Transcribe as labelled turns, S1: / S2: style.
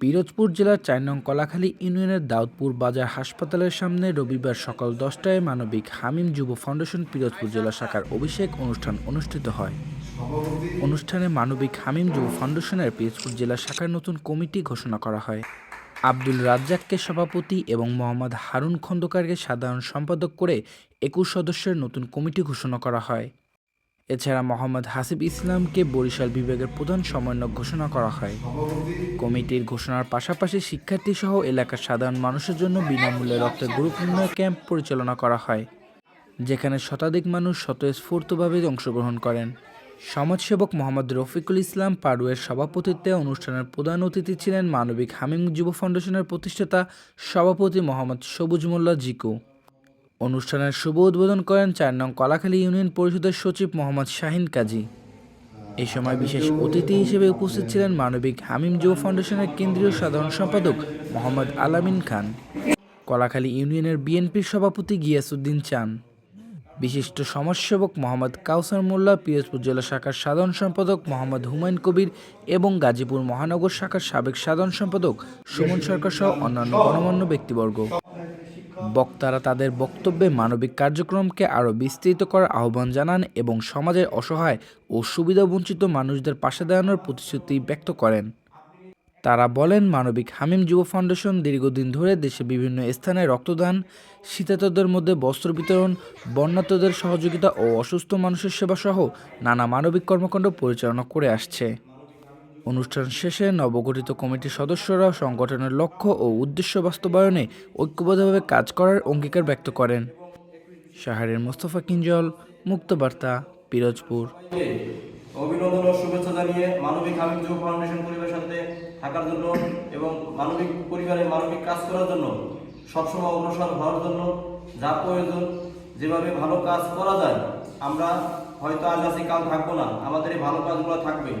S1: পিরোজপুর জেলার চার নং কলাখালী ইউনিয়নের দাউদপুর বাজার হাসপাতালের সামনে রবিবার সকাল দশটায় মানবিক হামিম যুব ফাউন্ডেশন পিরোজপুর জেলা শাখার অভিষেক অনুষ্ঠান অনুষ্ঠিত হয়। অনুষ্ঠানে মানবিক হামিম যুব ফাউন্ডেশনের পিরোজপুর জেলা শাখার নতুন কমিটি ঘোষণা করা হয়। আব্দুল রাজ্জাককে সভাপতি এবং মোহাম্মদ হারুন খন্দকারকে সাধারণ সম্পাদক করে একুশ সদস্যের নতুন কমিটি ঘোষণা করা হয়। এছাড়া মোহাম্মদ হাসিব ইসলামকে বরিশাল বিভাগের প্রধান সমন্বয়ক ঘোষণা করা হয়। কমিটির ঘোষণার পাশাপাশি শিক্ষার্থী সহ এলাকার সাধারণ মানুষের জন্য বিনামূল্যে রক্তের গ্রুপ নির্ণয় ক্যাম্প পরিচালনা করা হয়, যেখানে শতাধিক মানুষ স্বতঃস্ফূর্তভাবে অংশগ্রহণ করেন। সমাজসেবক মোহাম্মদ রফিকুল ইসলাম পাড়ুয়ের সভাপতিত্বে অনুষ্ঠানের প্রধান অতিথি ছিলেন মানবিক হামিম যুব ফাউন্ডেশনের প্রতিষ্ঠাতা সভাপতি মোহাম্মদ সবুজ মোল্লা জিকু। অনুষ্ঠানের শুভ উদ্বোধন করেন চার নং কলাখালী ইউনিয়ন পরিষদের সচিব মোহাম্মদ শাহিন কাজী। এ সময় বিশেষ অতিথি হিসেবে উপস্থিত ছিলেন মানবিক হামিম জো ফাউন্ডেশনের কেন্দ্রীয় সাধারণ সম্পাদক মোহাম্মদ আলামিন খান। কলাখালী ইউনিয়নের বিএনপির সভাপতি গিয়াসুদ্দিন চান। বিশিষ্ট সমাজসেবক মোহাম্মদ কাউসার মোল্লা, পিরোজপুর জেলা শাখার সাধারণ সম্পাদক মোহাম্মদ হুমায়ুন কবির এবং গাজীপুর মহানগর শাখার সাবেক সাধারণ সম্পাদক সুমন সরকার সহ অন্যান্য গণমান্য ব্যক্তিবর্গ। বক্তারা তাদের বক্তব্যে মানবিক কার্যক্রমকে আরও বিস্তৃত করার আহ্বান জানান এবং সমাজের অসহায় ও সুবিধাবঞ্চিত মানুষদের পাশে দাঁড়ানোর প্রতিশ্রুতি ব্যক্ত করেন। তারা বলেন, মানবিক হামিম যুব ফাউন্ডেশন দীর্ঘদিন ধরে দেশে বিভিন্ন স্থানে রক্তদান, শীতাতদের মধ্যে বস্ত্র বিতরণ বন্যাতদের সহযোগিতা ও অসুস্থ মানুষের সেবা সহ নানা মানবিক কর্মকাণ্ড পরিচালনা করে আসছে। অনুষ্ঠান শেষে নবগঠিত কমিটির সদস্যরা সংগঠনের লক্ষ্য ও উদ্দেশ্য বাস্তবায়নে ঐক্যবদ্ধভাবে কাজ করার অঙ্গীকার ব্যক্ত করেন। শাহরের মোস্তফা কিঞ্জল, মুক্তবার্তা, পিরোজপুর।
S2: অভিনন্দন ও শুভেচ্ছা জানিয়ে মানবিক হামিদ যুব ফাউন্ডেশন পরিবারের সাথে থাকার জন্য এবং মানবিক পরিবারে মানবিক কাজ করার জন্য সবসময় অগ্রসর হওয়ার জন্য যা প্রয়োজন, যেভাবে ভালো কাজ করা যায়, আমরা হয়তো আজ আছি, কাল থাকব না। আমাদের এই ভালো কাজগুলো থাকবে।